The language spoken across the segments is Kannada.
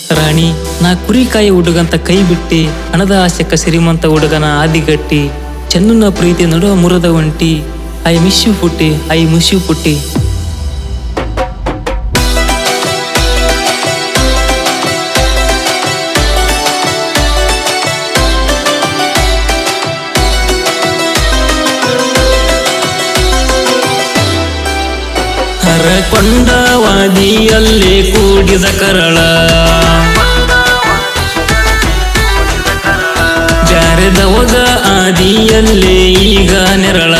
ರಾಣಿ, ನಾ ಕುರಿಕಾಯಿ ಹುಡುಗಂತ ಕೈ ಬಿಟ್ಟಿ, ಹಣದ ಆಸೆಕ ಸಿರಿಮಂತ ಹುಡುಗನ ಆದಿಗಟ್ಟಿ ಚೆನ್ನನ ಪ್ರೀತಿ ನಡುವ ಮುರದ ಒಂಟಿ, ಐ ಮಿಶ್ಯು ಪುಟ್ಟಿ, ಐ ಮುಶ್ಯು ಪುಟ್ಟಿ. ಹರಕೊಂಡ ವಾದಿಯಲ್ಲಿ ಕೂಡಿದ ಕರಳ. ಜಾರದವಗ ಆದಿಯಲ್ಲಿ ಈಗ ನೆರಳ.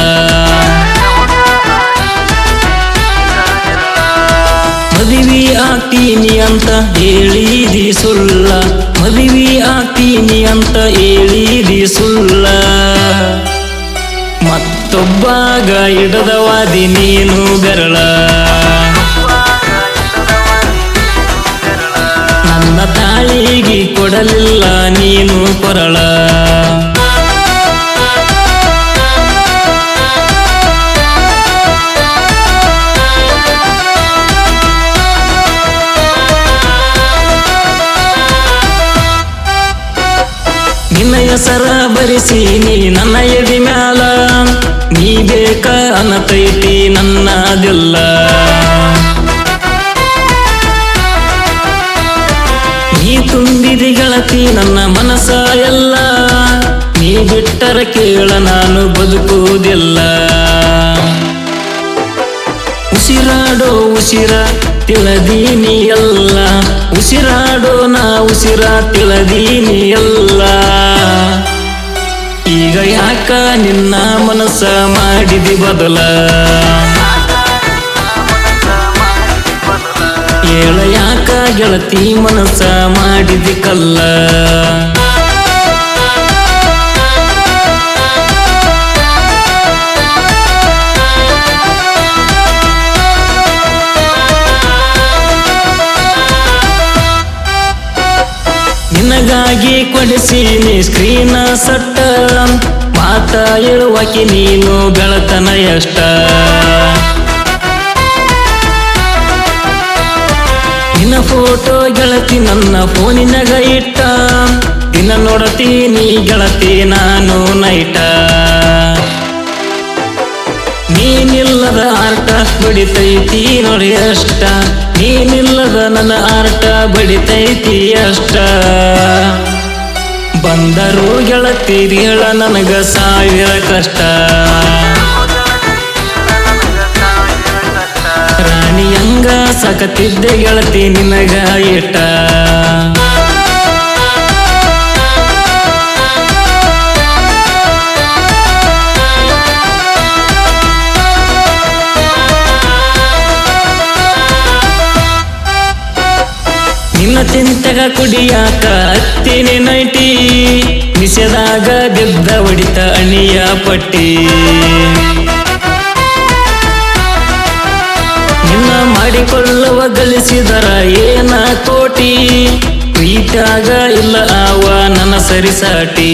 ಮದುವೆ ಆಗ್ತೀನಿ ಅಂತ ಹೇಳಿದಿ ಸುಳ್ಳ. ಮದುವೆ ಆಗ್ತೀನಿ ಅಂತ ಹೇಳಿದಿ ಸುಳ್ಳ. ಮತ್ತೊಬ್ಬಾಗ ಇಡದವಾದಿ ನೀನು ಬೆರಳ. ನನ್ನ ತಾಳಿಗೆ ಕೊಡಲಿಲ್ಲ ನೀನು ಕೊರಳ. ನಿನ್ನ ಹೆಸರ ಬರಿಸಿ ನೀ ನನ್ನ ಎದಿ ಮ್ಯಾಲ. ನೀ ಬೇಕ ಅನತೈತಿ ನನ್ನದೆಲ್ಲ? ನೀ ತುಂಬಿದಿ ಗಳತಿ ನನ್ನ ಮನಸ ಎಲ್ಲ. ನೀ ಬಿಟ್ಟರ ಕೇಳ ನಾನು ಬದುಕುವುದಿಲ್ಲ. ಉಸಿರಾಡೋ ಉಸಿರ ತಿಳದೀನಿ ಎಲ್ಲ. ಉಸಿರಾಡೋ ನಾ ಉಸಿರ ತಿಳದೀನಿ ಎಲ್ಲ. ಈಗ ಯಾಕ ನಿನ್ನ ಮನಸ್ಸ ಮಾಡಿದಿ ಬದಲ? ಏಳ ಯಾಕ ಗೆಳತಿ ಮನಸ್ಸ ಮಾಡಿದಿ ಕಲ್ಲ? ಕೊಡಿಸೀನಿ ಸ್ಕ್ರೀನ ಸಟ್ಟ ಮಾತ ಹೇಳುವಕಿ ನೀನು ಬೆಳತನ ಎಷ್ಟ. ನಿನ್ನ ಫೋಟೋ ಗೆಳತಿ ನನ್ನ ಫೋನಿನಾಗ ಇಟ್ಟ. ದಿನ ನೋಡತೀನಿ ಗೆಳತಿ ನಾನು ನೈಟ ನೀನಿಲ್ಲದ ಆರ್ಟ ಬಡಿತೈತಿ ನೋಡಿ ಅಷ್ಟ. ನೀನಿಲ್ಲದ ನನ್ನ ಆರ್ಟ ಬಡಿತೈತಿ ಅಷ್ಟ. ಬಂದರು ಹೇಳ ನನಗ ಸಾವಿರ ಕಷ್ಟ. ರಾಣಿಯಂಗ ಸಕತಿದ್ದೆ ಗೆಳತಿ ನಿನಗ ಇಟ್ಟ ನಿನ್ನ ಚಿಂತೆಗ ಕುಡಿಯಾಕ ಅತ್ತಿನಿ ನೈಟಿ. ನಿಷೇದಾಗ ದಿದ್ದ ಹೊಡಿತ ಅಣಿಯ ಪಟ್ಟಿ. ನಿನ್ನ ಮಾಡಿಕೊಳ್ಳುವ ಗಳಿಸಿದರ ಏನ ಕೋಟಿ? ಪ್ರೀತಾಗ ಇಲ್ಲ ಆವ ನನ್ನ ಸರಿಸಾಟಿ.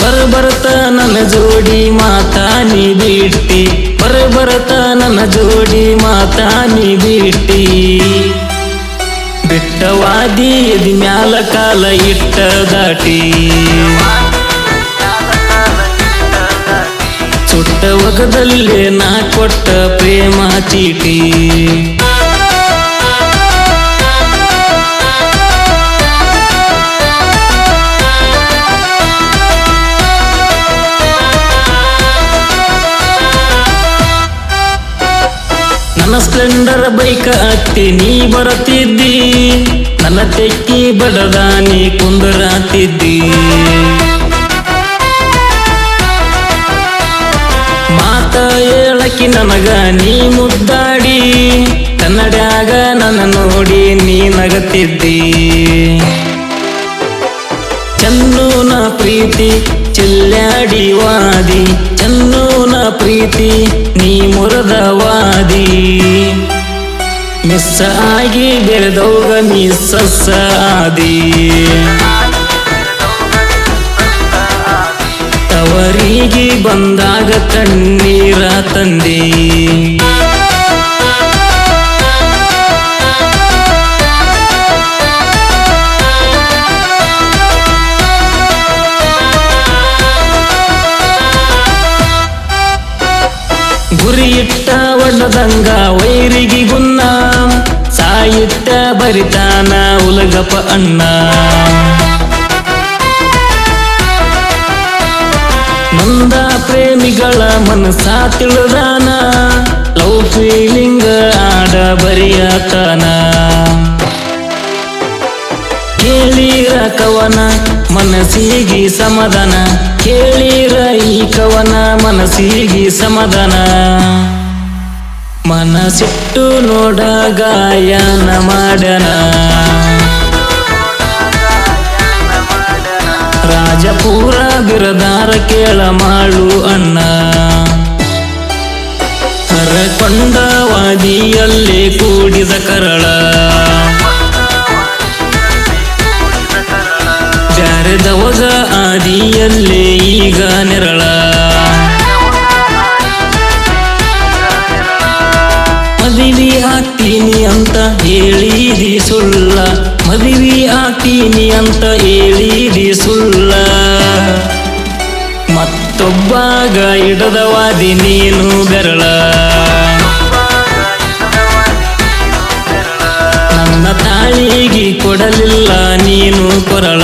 ಬರ ಬರತ ನನ್ನ ಜೋಡಿ ಮಾತಾ ನೀ ಬಿಟ್ಟಿ ಬರ ಬರತ ನನ್ನ ಜೋಡಿ ಮಾತಾ ನೀ ಬಿಟ್ಟಿ ಬಿಟ್ಟವಾದಿ ಎದಿ ಮ್ಯಾಲ ಕಾಲ ಇಟ್ಟ ದಾಟಿ. ಸುಟ್ಟ ಒಗದಲ್ಲೇ ನಾ ಕೊಟ್ಟ ಪ್ರೇಮ ಚೀಟಿ. ನನ್ನ ಸ್ಪ್ಲೆಂಡರ್ ಬೈಕ್ ಹತ್ತಿ ನೀ ಬರುತ್ತಿದ್ದಿ ನನ್ನ ತೆಕ್ಕಿ ಬಡದ ನೀ ಕುಂದರಾತಿದ್ದಿ. ಮಾತ ಹೇಳಕಿ ನನಗ ನೀ ಮುದ್ದಾಡಿ. ಕನ್ನಡ್ಯಾಗ ನನ್ನ ನೋಡಿ ನೀ ನಗತಿದ್ದಿ. ಚನ್ನೂನ ಪ್ರೀತಿ ಚಿಲ್ಲಾಡಿ ವಾದಿ. ಚನ್ನೂನ ಪ್ರೀತಿ ನೀ ಮುರದವಾದಿ ಮಿಸ್ ಆಗಿ ಬೆಳೆದವ್ಗ ಮಿಸ್ಸಸ್ ಆದಿ. ತವರಿಗೆ ಬಂದಾಗ ತಣ್ಣೀರ ತಂದಿ. ಗುರಿ ಇಟ್ಟ ಒಣ್ಣದಂಗ ವೈರಿಗೆ ಗುಂದ ಸಾಹಿತ್ಯ ಬರಿತಾನ ಉಲಗಪ ಅಣ್ಣ. ನಂದ ಪ್ರೇಮಿಗಳ ಮನಸ ತಿಳಿದಾನ. ಲವ್ ಫೀಲಿಂಗ್ ಆಡ ಬರಿಯತನ. ಕೇಳಿರ ಕವನ ಮನಸ್ಸಿಗೆ ಸಮಾಧಾನ. ಕೇಳಿರ ಈ ಕವನ ಮನಸ್ಸಿಗೆ ಸಮಾಧಾನ. ಮನಸ್ಸಿಟ್ಟು ನೋಡ ಗಾಯನ ಮಾಡನ. ರಾಜಪುರ ಬಿರದಾರ ಕೇಳ ಮಾಡು ಅಣ್ಣ. ಹರಕೊಂಡ ವಾದಿಯಲ್ಲೇ ಕೂಡಿದ ಕರಳ. ಜಾರದವಗ ಆದಿಯಲ್ಲೇ ಈಗ ಸುಳ್ಳ, ಮದುವೆ ಆಗ್ತೀನಿ ಅಂತ ಹೇಳಿದಿ ಸುಳ್ಳ. ಮತ್ತೊಬ್ಬಾಗ ಇಡದವಾದಿ ನೀನು ಬೆರಳ. ನನ್ನ ತಾಳಿಗೆ ಕೊಡಲಿಲ್ಲ ನೀನು ಕೊರಳ.